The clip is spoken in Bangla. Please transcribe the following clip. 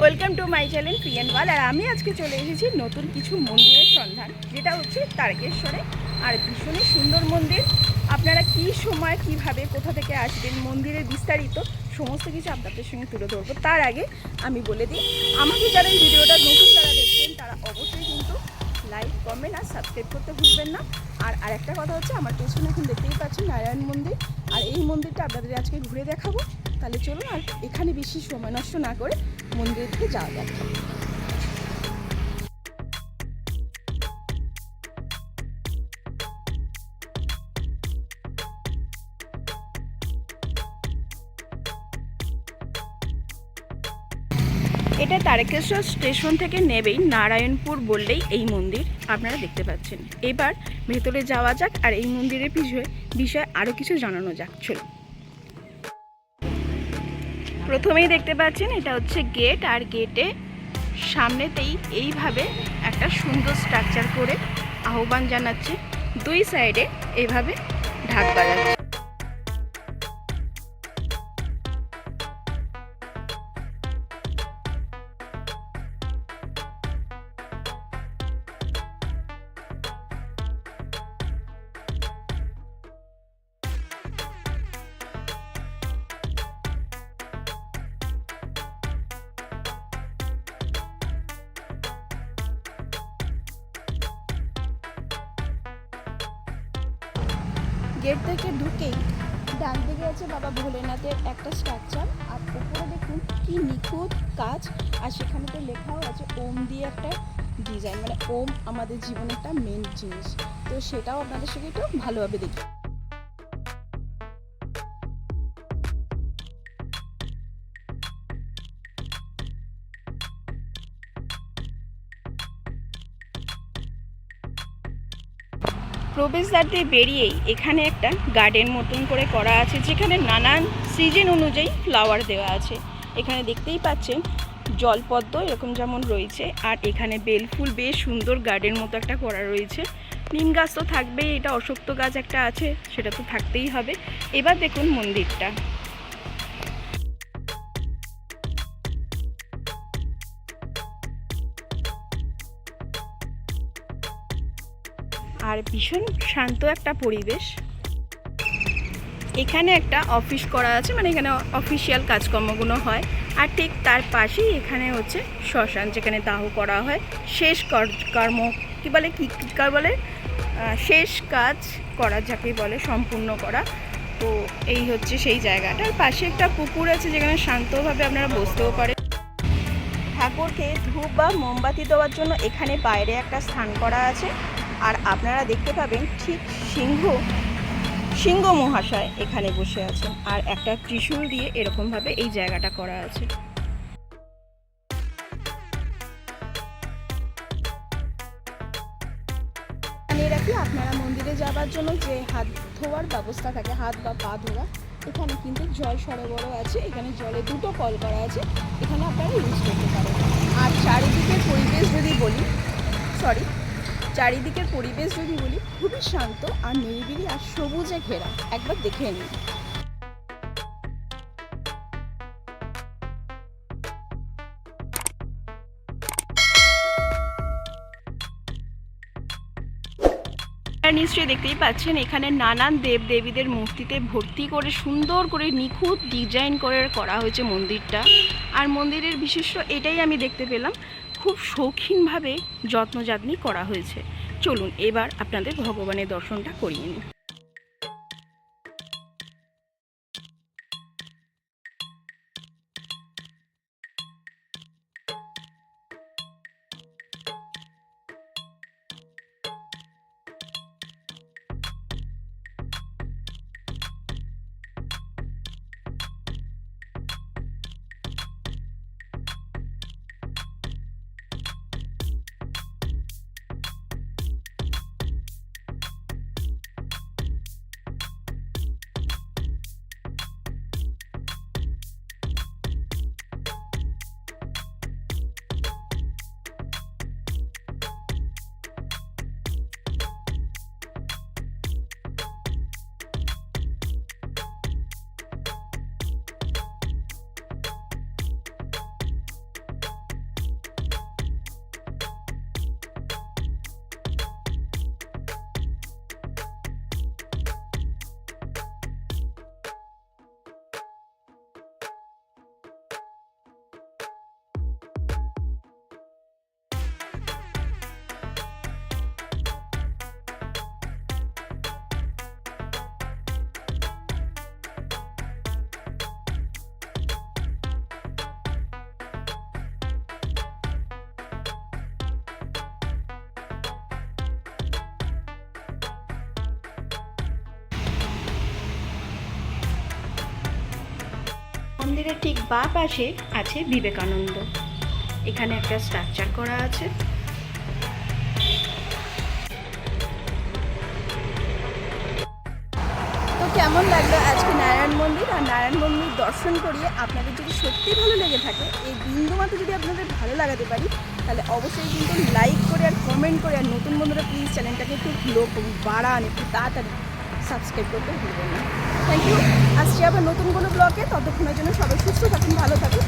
Welcome to my channel PN wall, আর আমি আজকে চলে এসেছি নতুন কিছু মন্দিরের সন্ধান, যেটা হচ্ছে তারকেশ্বরে। আর ভীষণই সুন্দর মন্দির। আপনারা কি সময়, কীভাবে, কোথা থেকে আসবেন মন্দিরের বিস্তারিত সমস্ত কিছু আপনাদের সঙ্গে তুলে ধরবো। তার আগে আমি বলে দিই, আমাকে যারা এই ভিডিওটা নতুন যারা দেখছেন, তারা অবশ্যই কিন্তু লাইক কমেন্ট আর সাবস্ক্রাইব করতে ভুলবেন না। আর আরেকটা কথা হচ্ছে, আমার পেছনে এখন দেখতেই পাচ্ছেন নারায়ণ মন্দির। আর এই মন্দিরটা আপনাদের আজকে ঘুরে দেখাবো। তাহলে চলুন আর এখানে বেশি সময় নষ্ট না করে মন্দিরের দিকে যাওয়া যাক। এটা তারকেশ্বর স্টেশন থেকে নেবেই, নারায়ণপুর বললেই এই মন্দির আপনারা দেখতে পাচ্ছেন। এবার ভেতরে যাওয়া যাক আর এই মন্দিরের বিষয়ে বিষয়ে আরও কিছু জানানো যাক। চলুন। প্রথমেই দেখতে পাচ্ছেন এটা হচ্ছে গেট, আর গেটে সামনেতেই এইভাবে একটা সুন্দর স্ট্রাকচার করে আহ্বান জানাচ্ছে। দুই সাইডে এইভাবে ঢাক বাজাচ্ছে। গেট থেকে ঢুকেই ডান দিকে আছে বাবা ভোলেনাথের একটা স্ট্রাকচার। আর উপরে দেখুন কি নিখুঁত কাজ। আর সেখানে তো লেখাও আছে, ওম দিয়ে একটা ডিজাইন মানে ওম আমাদের জীবনে একটা মেন জিনিস। তো সেটাও আপনাদের সঙ্গে একটু ভালোভাবে দেখি। প্রবেশদ্বার দিয়ে বেরিয়েই এখানে একটা গার্ডেন মতন করে করা আছে, যেখানে নানান সিজন অনুযায়ী ফ্লাওয়ার দেওয়া আছে। এখানে দেখতেই পাচ্ছেন জলপদ্ম এরকম যেমন রয়েছে, আর এখানে বেলফুল বেশ সুন্দর গার্ডেন মতো একটা করা রয়েছে। নিম গাছ তো থাকবেই, এটা অশক্ত গাছ একটা আছে, সেটা তো থাকতেই হবে। এবার দেখুন মন্দিরটা। আর ভীষণ শান্ত একটা পরিবেশ। এখানে একটা অফিস করা আছে মানে এখানে অফিসিয়াল কাজকর্মগুলো হয়। আর ঠিক তার পাশেই এখানে হচ্ছে শ্মশান, যেখানে দাহ করা হয়। শেষ কর- কর্ম, কী বলে, কী কার বলে? শেষ কাজ করা, যাকে বলে সম্পূর্ণ করা। তো এই হচ্ছে সেই জায়গাটার পাশে একটা পুকুর আছে, যেখানে শান্তভাবে আপনারা বসতেও পারেন। ঠাকুরকে ধূপ বা মোমবাতি দেওয়ার জন্য এখানে বাইরে একটা স্থান করা আছে। আর আপনারা দেখতে পাবেন ঠিক সিংহ সিংহ মহাশয় এখানে বসে আছেন। আর একটা ত্রিশূল দিয়ে এরকমভাবে এই জায়গাটা করা আছে। আপনারা মন্দিরে যাওয়ার জন্য যে হাত ধোয়ার ব্যবস্থা থাকে, হাত বা পা ধোয়া, এখানে কিন্তু জল সরবরাহ আছে। এখানে জলে দুটো কল করা আছে। এখানে আপনারা ইউজ করতে পারেন। আর চারিদিকের পরিবেশ যদি বলি সরি চারিদিকের পরিবেশ যদি বলি, খুবই শান্ত আর নিরিবিলি আর সবুজে ঘেরা। একবার দেখে নিন। নিশ্চয়ই দেখতেই পাচ্ছেন, এখানে নানান দেব দেবীদের মূর্তিতে ভর্তি করে, সুন্দর করে নিখুঁত ডিজাইন করে করা হয়েছে মন্দিরটা। আর মন্দিরের বিশেষ্য এটাই আমি দেখতে পেলাম খুব শৌখিনভাবে যত্নযাত্নি করা হয়েছে। চলুন এবার আপনাদের ভগবানের দর্শনটা করিয়ে নিন মন্দিরের ঠিক বা পাশে আছে বিবেকানন্দ। এখানে একটা স্ট্রাকচার করা আছে। তো কেমন লাগল আজকে নারায়ণ মন্দির? আর নারায়ণ মন্দির দর্শন করিয়ে আপনাদের যদি সত্যি ভালো লেগে থাকে, এই বিন্দু মাত্র যদি আপনাদের ভালো লাগাতে পারি, তাহলে অবশ্যই কিন্তু লাইক করে আর কমেন্ট করে আর নতুন বন্ধুরা প্লিজ চ্যানেলটাকে একটু লোক বাড়ান, একটু তাড়াতাড়ি। সাবস্ক্রাইব করতে ভুলবেন না। থ্যাংক ইউ আসছি আবার নতুন কোনো ব্লগে ততক্ষণের জন্য সবাই সুস্থ থাকুন, ভালো থাকুন।